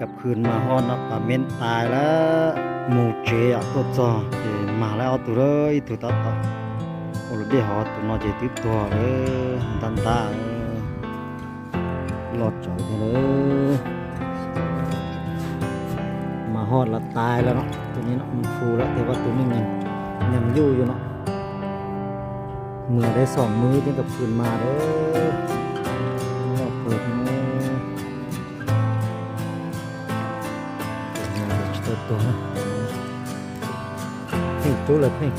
กับคืนมาฮอนาะปลาเม้นตายแล้วหมูเจอะตัวจอเจมาแล้วตัวเลยตัวตัดต่อโอ้รดียวฮอตัวนอเจติดตัวเลยตันตาเออหลอดจ่อยเลยมาฮอดล้วตายแล้วเนาะตัวนี้เนาะมันฟูแล้วแต่ว่าตัวนี้ยังยังยู่อยู่เนาะเมื่อได้สองมือจึงกับคืนมาเด้อ ตัวนะนี่ตัวเล็กนี่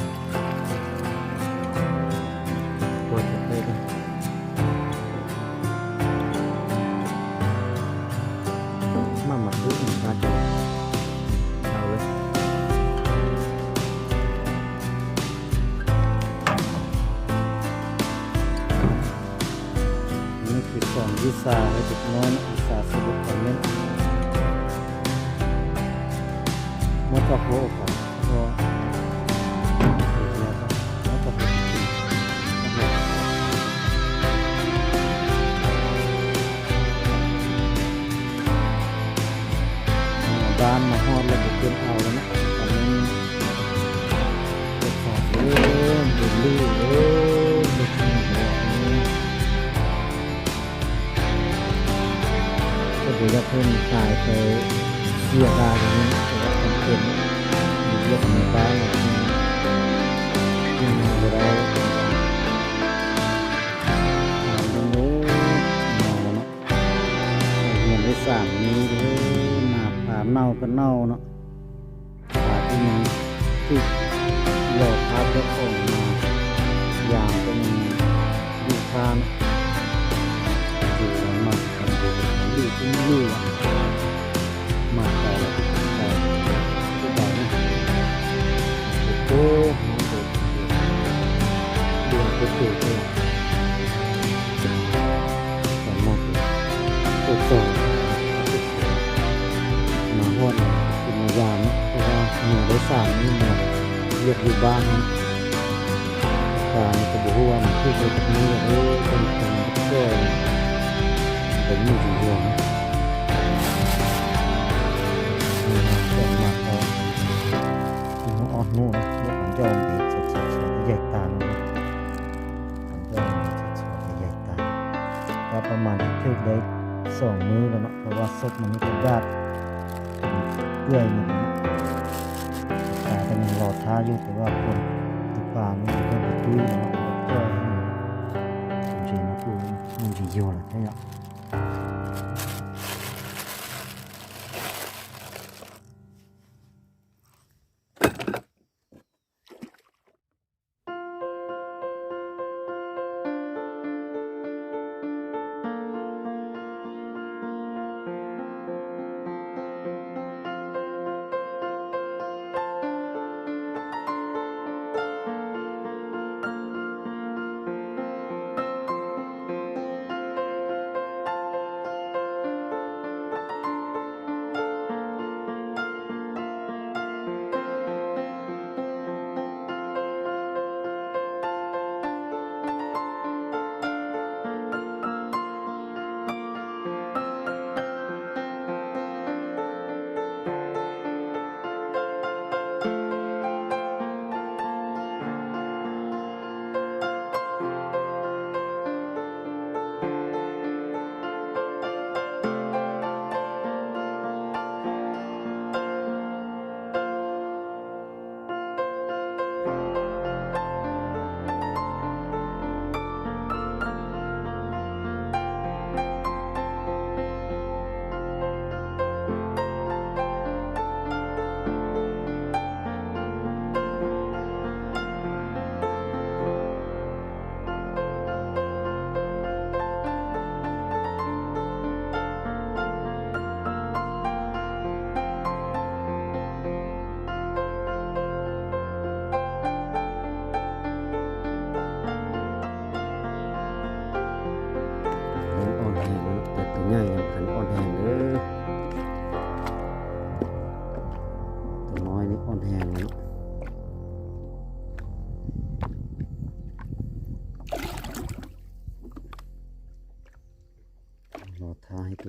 ปวดไปกันมาหมักดูหมักตาจ้ะนี่คือของยิซาและจุด ก็โหก่อนพอเดี๋ยวก็มันก็โหจริงบ้านมาฮอดแล้วก็เกินเอาแล้วนะตอนนี้ตรวจสอบเริ่มดูลู่เริ่มดูที่หัวนี้ก็ดูว่าเพิ่มตายไปเสียดายอย่างนี้ แต่ว่เป็นมีเรื่องในบ้านเราที่มีอะไรเอาเรื่องนู้นมาแล้วเนาะเอาเงินได้สามนี้เลยมาป่าเน่าก็เน่าเนาะป่าที่มันที่หลอกพาเจ้าของมาอย่างก็มีดูคาน พมันนี่เป็นญาติเปื่อยหมดแล้วเนาะตาก็ยังรอท้าอยู่แต่ว่าคนตุกานี่มันก็ติดด้วย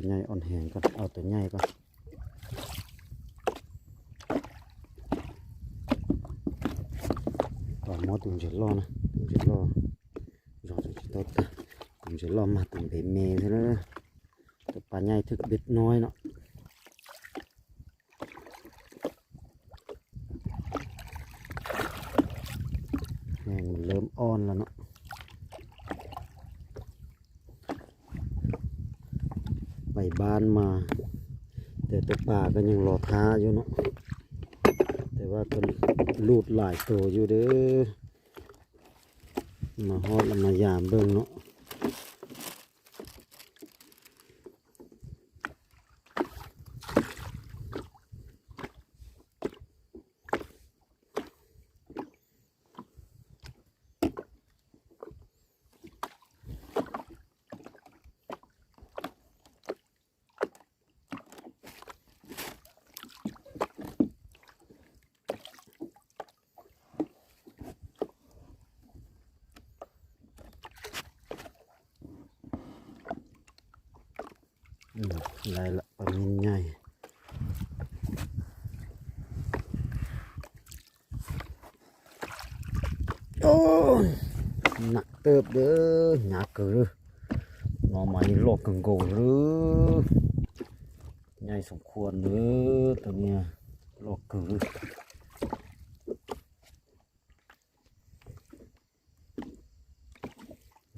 ตัวใหญ่อ่อนแหงก่อนเอาตัวใหญ่ก่อนต่อมอตุ่มจะรอนะตุ่มจะรอรอจะตดตุ่มจะรอมาตุ่มเบเมใช่ไหมตัวปลาใหญ่ถึกเบ็ดน้อยเนาะแห้งเริ่มอ่อนแล้วเนาะ ไป บ้านมา แต่ตัวป่าก็ยังรอท้าอยู่เนาะแต่ว่าก็ลูดหลายตัวอยู่เด้อมาฮอดมายามเบิ่งเนาะ อืมไรละปลามินใหญ่โอ้หนักเติบเด้อหนักเกินหน่อไม้โลกกังโกหรือใหญ่สมควรเด้อตัวเนี้ยโลกเกิน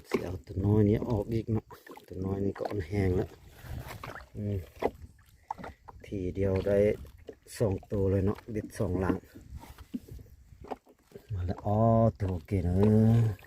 เสียเอาตัวน้อยนี้ออกอีกนะตัวน้อยนี้ก็อ่อนแห้งแล้ว ทีเดียวได้สองตัวเลยเนาะดิดสองหลังมาแล้วอ๋อตัวโอเคเนอะ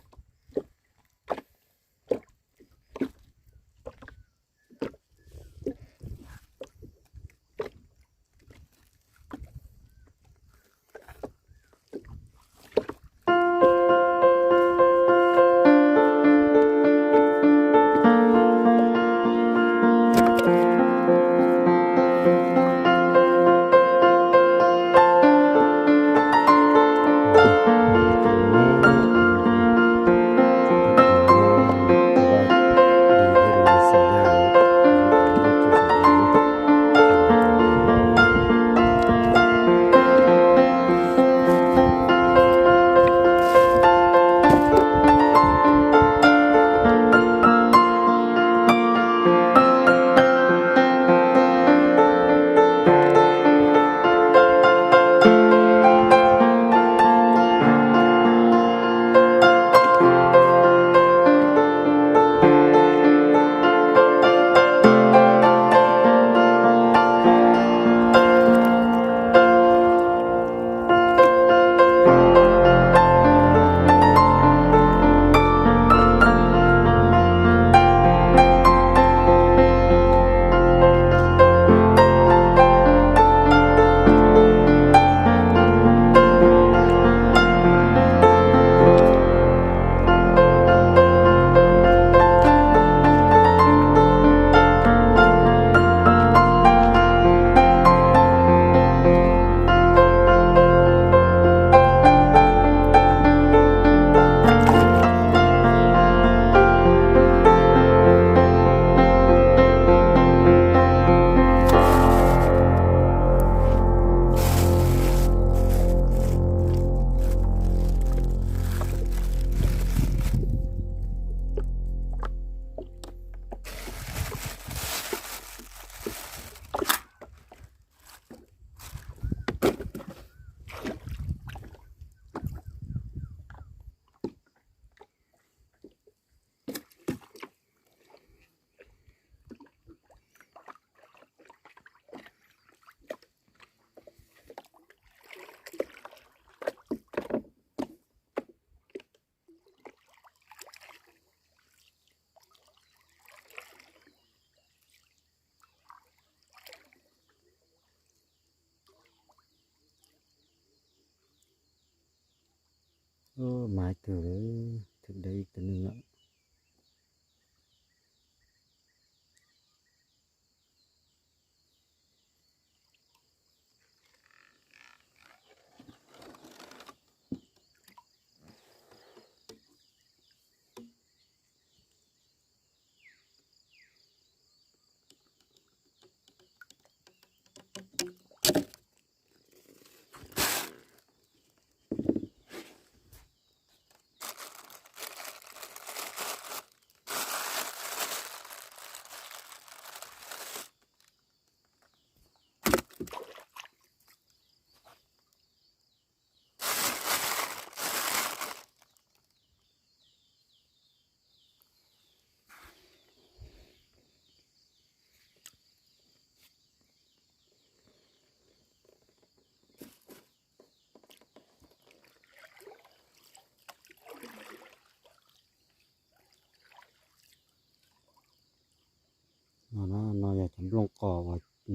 โอ้หมายตัวเลยถึงได้อีกตัวหนึงแล้ว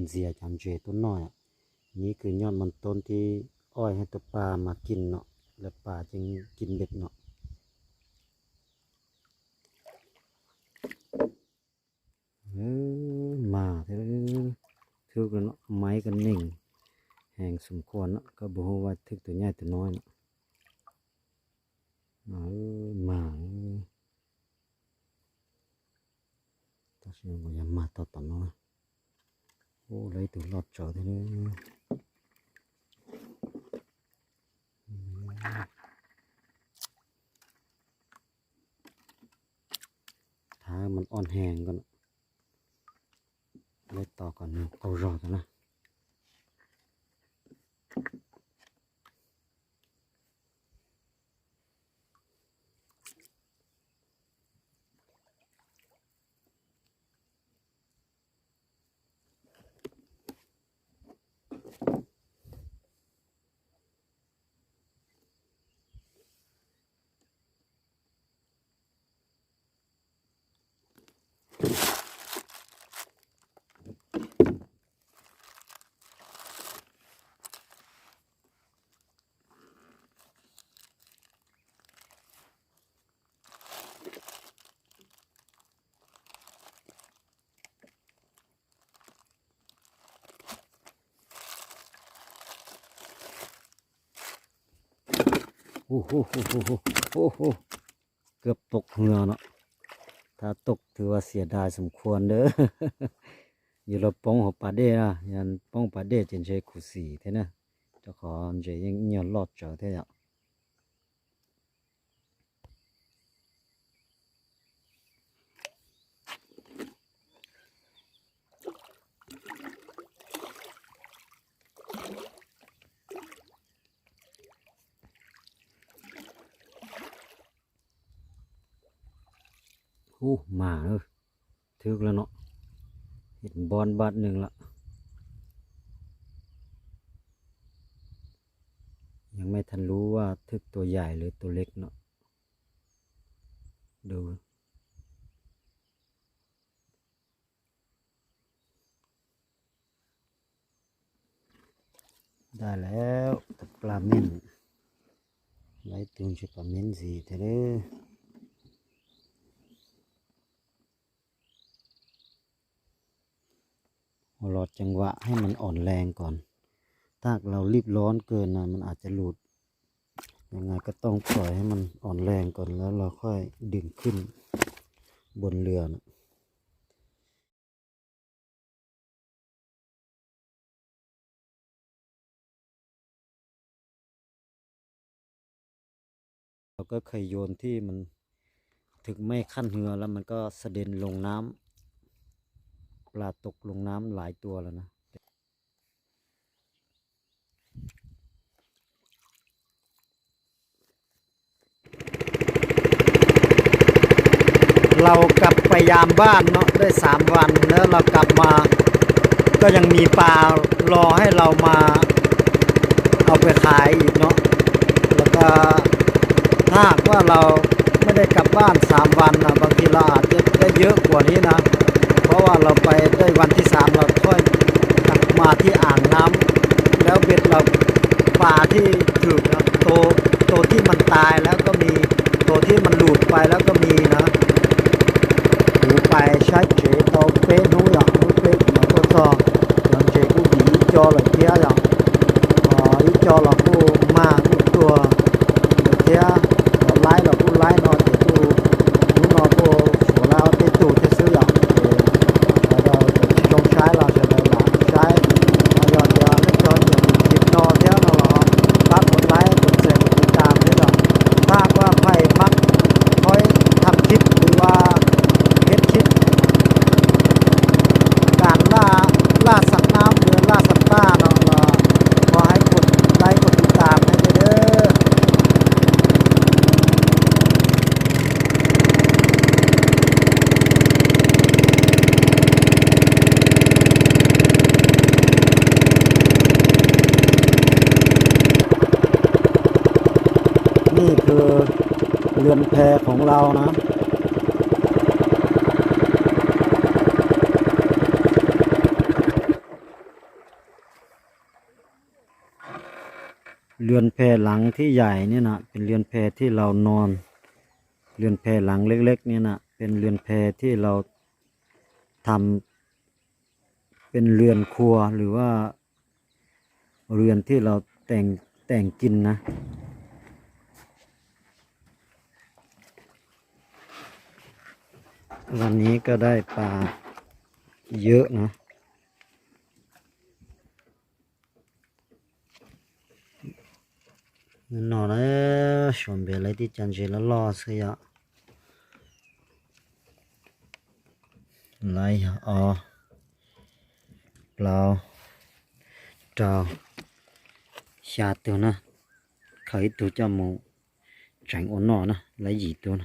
เสียจำเจต้นน้อยอะนี่คือยอดมันต้นที่อ้อยให้ตัวปลามากินเนาะแล้วปลาจึงกินเบ็ด เนาะเออมาเถอะถือกันเนาะไม้กันนิ่ง แห่งสมควรเนาะก็บอกว่าทึกตัวใหญ่ตัวน้อยเนาะเออมาเออตัดสินว่าอย่ามาต่อต่อเนาะโอ้เลยตัวรอดจอทีนี้อืมถ้ามันอ่อนแหงก่อนเนาะเลยต่อก่อนเนาะเอารอดกั อ้โหโอ้โหโอ้โหเกือบตกเรือเนาะถ้าตกถือว่าเสียดายสมควรเด้ออยู่เราป้องหัวปลาเด้นะยันป้องปลาเด้จนใช้ขุสีเท่นะเจ้าของเจยังเงียลอดเจอเท่า อะโอ้มาเออถึกแล้วเนาะเห็นบอลบาทหนึ่งละยังไม่ทันรู้ว่าทึกตัวใหญ่หรือตัวเล็กเนาะดูได้แล้วตะปลาเม่นไล่ตูนชิปลาเม่นสีเถอะเด้อรอจังหวะให้มันอ่อนแรงก่อน ถ้าเรารีบร้อนเกินนะมันอาจจะหลุด ยังไงก็ต้องปล่อยให้มันอ่อนแรงก่อนแล้วเราค่อยดึงขึ้นบนเรือนะเราก็เคยโยนที่มันถึงไม่ขั้นเรือแล้วมันก็สะเด็นลงน้ำ ปลาตกลงน้ำหลายตัวแล้วนะเรากลับไปยามบ้านเนาะได้สามวันแล้วเรากลับมา ก็ยังมีปลารอให้เรามา เอาไปขายอีกเนาะแล้วก็ถ้าว่าเราไม่ได้กลับบ้านสามวันนะบางทีเราอาจจะได้เยอะกว่านี้นะว่าเราไปได้วันที่สามเราค่อยกลับมาที่อ่างน้ำแล้วเบ็ดเราปลา ที่ถูกนะตัวตัวที่มันตายแล้วก็มีตัวที่มันหลุดไปแล้วก็มีนะือนแพของเรานะเรือนแพหลังที่ใหญ่นี่นะเป็นเรือนแพที่เรานอน เรือนแพหลังเล็กๆนี่นะเป็นเรือนแพที่เราทำเป็นเรือนครัวหรือว่า เรือนที่เราแต่งแต่งกินนะ วันนี้ก็ได้ปลาเยอะนะ nó nó chuẩn bị lấy đi chân chỉ nó lo xây ạ lấy ờ lao trào xa tiêu nè khởi tiêu cho mù tránh ổn nọ nè lấy gì tiêu nè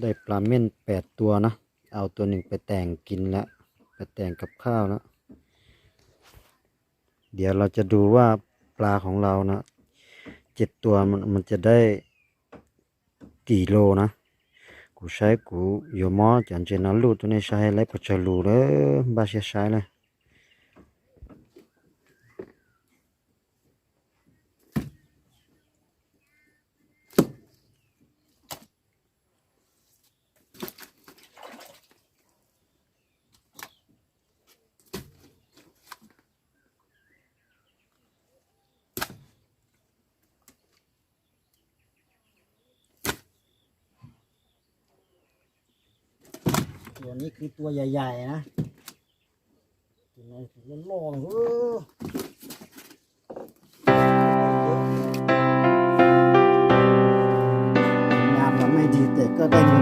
ได้ปลาเม่นแปดตัวนะ เอาตัวหนึ่งไปแต่งกินล้วไปแต่งกับข้าวแล้วเดี๋ยวเราจะดูว่าปลาของเรานะเจ็ดตัวมันมันจะได้กี่โลนะ กูใช้กูอยู่มอจันเจนันลูตัวนี้ใช้ไรปัจจุลูเลยบาเสียใช้เลย ตัวนี้คือตัวใหญ่ ๆ นะตัวนี้คือล่องเอองานเราไม่ดีแต่ก็ได้